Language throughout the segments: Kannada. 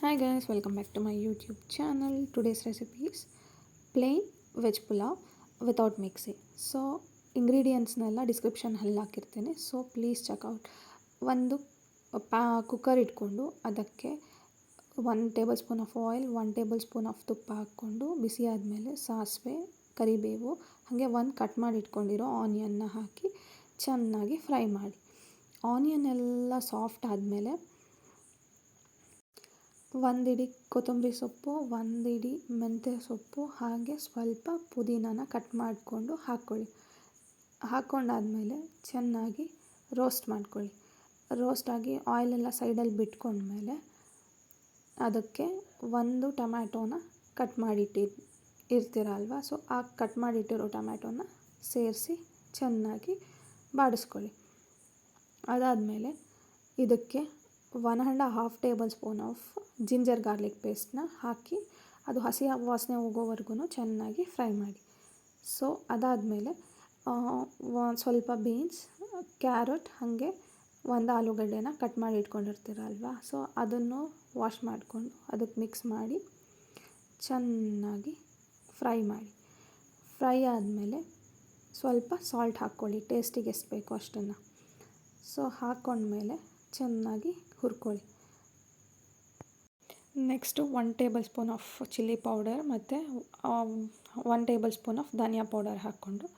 Hi guys, welcome back to my YouTube channel. Today's recipe is plain veg without mixing. So ಇಂಗ್ರೀಡಿಯೆಂಟ್ಸ್ನೆಲ್ಲ ಡಿಸ್ಕ್ರಿಪ್ಷನಲ್ಲಿ ಹಾಕಿರ್ತೀನಿ ಸೊ ಪ್ಲೀಸ್ ಚೆಕ್ಔಟ್ ಒಂದು ಪ್ಯಾ ಕುಕ್ಕರ್ ಇಟ್ಕೊಂಡು ಅದಕ್ಕೆ one tablespoon of oil one tablespoon of ತುಪ್ಪ ಹಾಕ್ಕೊಂಡು ಬಿಸಿ ಆದಮೇಲೆ ಸಾಸಿವೆ ಕರಿಬೇವು ಹಾಗೆ ಒಂದು ಕಟ್ ಮಾಡಿ ಇಟ್ಕೊಂಡಿರೋ ಆನಿಯನ್ನ ಹಾಕಿ ಚೆನ್ನಾಗಿ ಫ್ರೈ ಮಾಡಿ ಆನಿಯನ್ ಎಲ್ಲ ಸಾಫ್ಟ್ ಆದಮೇಲೆ ಒಂದಿಡಿ ಕೊತ್ತಂಬರಿ ಸೊಪ್ಪು ಒಂದು ಹಿಡಿ ಮೆಂತ್ಯ ಸೊಪ್ಪು, ಹಾಗೆ ಸ್ವಲ್ಪ ಪುದೀನಾನ ಕಟ್ ಮಾಡಿಕೊಂಡು ಹಾಕ್ಕೊಳ್ಳಿ ಹಾಕ್ಕೊಂಡಾದಮೇಲೆ ಚೆನ್ನಾಗಿ ರೋಸ್ಟ್ ಮಾಡ್ಕೊಳ್ಳಿ. ರೋಸ್ಟ್ ಆಗಿ ಆಯಿಲೆಲ್ಲ ಸೈಡಲ್ಲಿ ಬಿಟ್ಕೊಂಡ್ಮೇಲೆ ಅದಕ್ಕೆ ಒಂದು ಟೊಮ್ಯಾಟೋನ ಕಟ್ ಮಾಡಿಟ್ಟಿ, ಇರ್ತೀರಲ್ವ? ಸೊ ಆ ಕಟ್ ಮಾಡಿಟ್ಟಿರೋ ಟೊಮ್ಯಾಟೋನ ಸೇರಿಸಿ ಚೆನ್ನಾಗಿ ಬಾಡಿಸ್ಕೊಳ್ಳಿ. ಅದಾದಮೇಲೆ ಇದಕ್ಕೆ one and half tablespoon of ginger garlic ಪೇಸ್ಟ್ನ ಹಾಕಿ ಅದು ಹಸಿ ವಾಸನೆ ಹೋಗೋವರೆಗೂ ಚೆನ್ನಾಗಿ ಫ್ರೈ ಮಾಡಿ. ಸೊ ಅದಾದಮೇಲೆ ಸ್ವಲ್ಪ ಬೀನ್ಸ್ ಕ್ಯಾರೆಟ್ ಹಾಗೆ ಒಂದು ಆಲೂಗಡ್ಡೆನ ಕಟ್ ಮಾಡಿ ಇಟ್ಕೊಂಡಿರ್ತೀರಲ್ವ? ಸೊ ಅದನ್ನು ವಾಶ್ ಮಾಡಿಕೊಂಡು ಅದಕ್ಕೆ ಮಿಕ್ಸ್ ಮಾಡಿ ಚೆನ್ನಾಗಿ ಫ್ರೈ ಮಾಡಿ. ಫ್ರೈ ಆದಮೇಲೆ ಸ್ವಲ್ಪ ಸಾಲ್ಟ್ ಹಾಕ್ಕೊಳ್ಳಿ ಟೇಸ್ಟಿಗೆ ಎಷ್ಟು ಬೇಕೋ ಅಷ್ಟನ್ನು. ಸೊ ಹಾಕ್ಕೊಂಡ್ಮೇಲೆ ಚೆನ್ನಾಗಿ ಹುರ್ಕೊಳ್ಳಿ. Next one tablespoon of chilli powder ಮತ್ತು one tablespoon of dhaniya powder ಹಾಕ್ಕೊಂಡು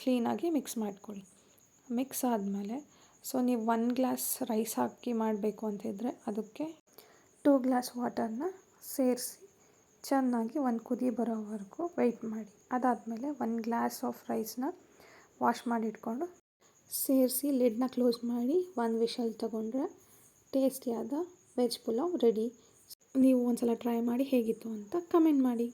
ಕ್ಲೀನಾಗಿ ಮಿಕ್ಸ್ ಮಾಡ್ಕೊಳ್ಳಿ. ಮಿಕ್ಸ್ ಆದಮೇಲೆ ಸೊ ನೀವು ಒನ್ ಗ್ಲಾಸ್ ರೈಸ್ ಹಾಕಿ ಮಾಡಬೇಕು ಅಂತಿದ್ದರೆ ಅದಕ್ಕೆ ಟೂ ಗ್ಲಾಸ್ ವಾಟರ್ನ ಸೇರಿಸಿ ಚೆನ್ನಾಗಿ ಒಂದು ಕುದಿ ಬರೋವರೆಗೂ ವೆಯ್ಟ್ ಮಾಡಿ. ಅದಾದಮೇಲೆ ಒನ್ ಗ್ಲಾಸ್ ಆಫ್ ರೈಸ್ನ ವಾಶ್ ಮಾಡಿ ಇಟ್ಕೊಂಡು ಸೇರಿಸಿ ಲಿಡ್ನ ಕ್ಲೋಸ್ ಮಾಡಿ ಒಂದು ವಿಷಲ್ ತೊಗೊಂಡ್ರೆ ಟೇಸ್ಟಿಯಾದ ವೆಜ್ ಪುಲಾವ್ ರೆಡಿ. ನೀವು ಒಂದು ಸಲ ಟ್ರೈ ಮಾಡಿ ಹೇಗಿತ್ತು ಅಂತ ಕಮೆಂಟ್ ಮಾಡಿ.